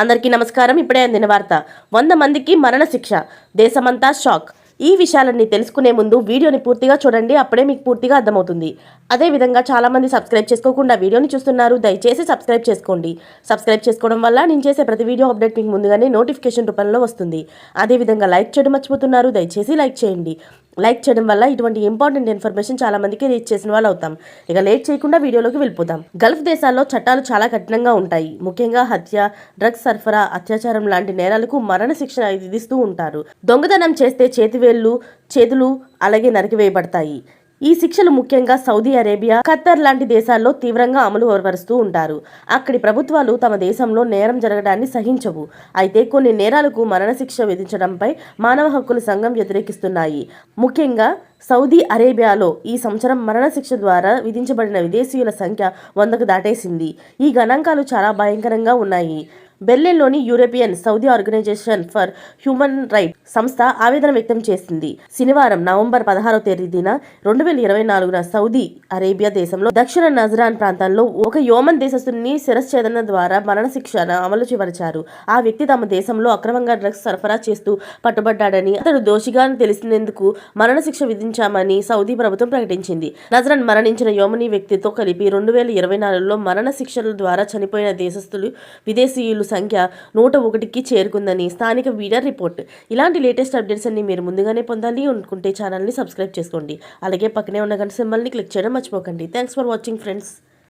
అందరికీ నమస్కారం. ఇప్పుడే అందిన వార్త. వంద మందికి మరణ శిక్ష దేశమంతా షాక్. ఈ విషయాలన్నీ తెలుసుకునే ముందు వీడియోని పూర్తిగా చూడండి. అప్పుడే మీకు పూర్తిగా అర్థమవుతుంది. అదేవిధంగా చాలామంది సబ్స్క్రైబ్ చేసుకోకుండా వీడియోని చూస్తున్నారు. దయచేసి సబ్స్క్రైబ్ చేసుకోండి. సబ్స్క్రైబ్ చేసుకోవడం వల్ల నేను చేసే ప్రతి వీడియో అప్డేట్ మీకు ముందుగానే నోటిఫికేషన్ రూపంలో వస్తుంది. అదేవిధంగా లైక్ చేయడం మర్చిపోతున్నారు. దయచేసి లైక్ చేయండి. లైక్ చేయడం వల్ల ఇటువంటి ఇంపార్టెంట్ ఇన్ఫర్మేషన్ చాలా మందికి రీచ్ చేసిన వాళ్ళు అవుతాం. ఇక లేట్ చేయకుండా వీడియోలోకి వెళ్ళిపోతాం గల్ఫ్ దేశాల్లో చట్టాలు చాలా కఠినంగా ఉంటాయి. ముఖ్యంగా హత్య డ్రగ్స్ సరఫరా అత్యాచారం లాంటి నేరాలకు మరణ శిక్ష విధిస్తూ ఉంటారు. దొంగతనం చేస్తే చేతివేళ్ళు చేతులు అలాగే నరికివేయబడతాయి ఈ శిక్షలు ముఖ్యంగా సౌదీ అరేబియా ఖత్తర్ లాంటి దేశాల్లో తీవ్రంగా అమలు పరుస్తూ ఉంటారు. అక్కడి ప్రభుత్వాలు తమ దేశంలో నేరం జరగడాన్ని సహించవు. అయితే కొన్ని నేరాలకు మరణశిక్ష విధించడంపై మానవ హక్కుల సంఘం వ్యతిరేకిస్తున్నాయి. ముఖ్యంగా సౌదీ అరేబియాలో ఈ సంవత్సరం మరణశిక్ష ద్వారా విధించబడిన విదేశీయుల సంఖ్య వందకు దాటేసింది. ఈ గణాంకాలు చాలా భయంకరంగా ఉన్నాయి. బెర్లిన్లోని European Saudi organisation for human right సంస్థ ఆవేదన వ్యక్తం చేసింది. శనివారం నవంబర్ పదహారో తేదీన రెండు వేల ఇరవై నాలుగున సౌదీ అరేబియా దేశంలో దక్షిణ నజరాన్ ప్రాంతంలో ఒక యోమన్ దేశస్తుని శిరశ్ఛేదన ద్వారా మరణశిక్షను అమలు చేయవరిచారు ఆ వ్యక్తి తమ దేశంలో అక్రమంగా డ్రగ్స్ సరఫరా చేస్తూ పట్టుబడ్డాడని అతడు దోషిగా తెలిసినందుకు మరణశిక్ష విధించామని సౌదీ ప్రభుత్వం ప్రకటించింది. నజరాన్ మరణించిన యోమని వ్యక్తితో కలిపి రెండు వేల ఇరవై నాలుగులో మరణ శిక్షల ద్వారా చనిపోయిన దేశస్తులు విదేశీయులు సంఖ్య నూట ఒకటికి చేరుకుందని స్థానిక వీడర్ రిపోర్ట్. ఇలాంటి లేటెస్ట్ అప్డేట్స్ అన్ని మీరు ముందుగానే పొందాలి. అనుకుంటే ఛానల్ని సబ్స్క్రైబ్ చేసుకోండి. అలాగే పక్కనే ఉన్న గంట సింబల్ని క్లిక్ చేయడం మర్చిపోకండి. Thanks for watching friends